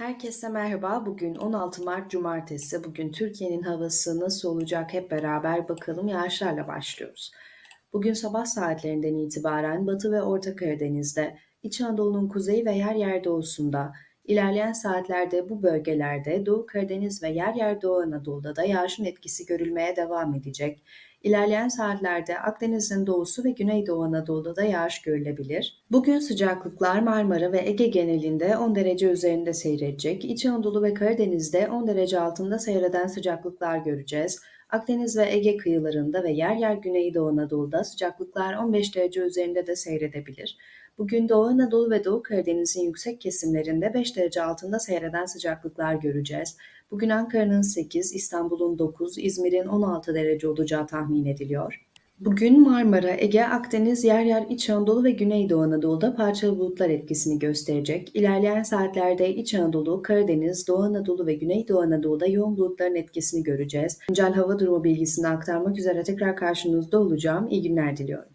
Herkese merhaba. Bugün 16 Mart Cumartesi. Bugün Türkiye'nin havası nasıl olacak hep beraber bakalım. Yağışlarla başlıyoruz. Bugün sabah saatlerinden itibaren Batı ve Orta Karadeniz'de, İç Anadolu'nun kuzeyi ve yer yer doğusunda, ilerleyen saatlerde bu bölgelerde Doğu Karadeniz ve yer yer Doğu Anadolu'da da yağışın etkisi görülmeye devam edecek. İlerleyen saatlerde Akdeniz'in doğusu ve Güneydoğu Anadolu'da da yağış görülebilir. Bugün sıcaklıklar Marmara ve Ege genelinde 10 derece üzerinde seyredecek. İç Anadolu ve Karadeniz'de 10 derece altında seyreden sıcaklıklar göreceğiz. Akdeniz ve Ege kıyılarında ve yer yer Güneydoğu Anadolu'da sıcaklıklar 15 derece üzerinde de seyredebilir. Bugün Doğu Anadolu ve Doğu Karadeniz'in yüksek kesimlerinde 5 derece altında seyreden sıcaklıklar göreceğiz. Bugün Ankara'nın 8, İstanbul'un 9, İzmir'in 16 derece olacağı tahmin ediliyor. Bugün Marmara, Ege, Akdeniz, yer yer İç Anadolu ve Güneydoğu Anadolu'da parçalı bulutlar etkisini gösterecek. İlerleyen saatlerde İç Anadolu, Karadeniz, Doğu Anadolu ve Güneydoğu Anadolu'da yoğun bulutların etkisini göreceğiz. Güncel hava durumu bilgisini aktarmak üzere tekrar karşınızda olacağım. İyi günler diliyorum.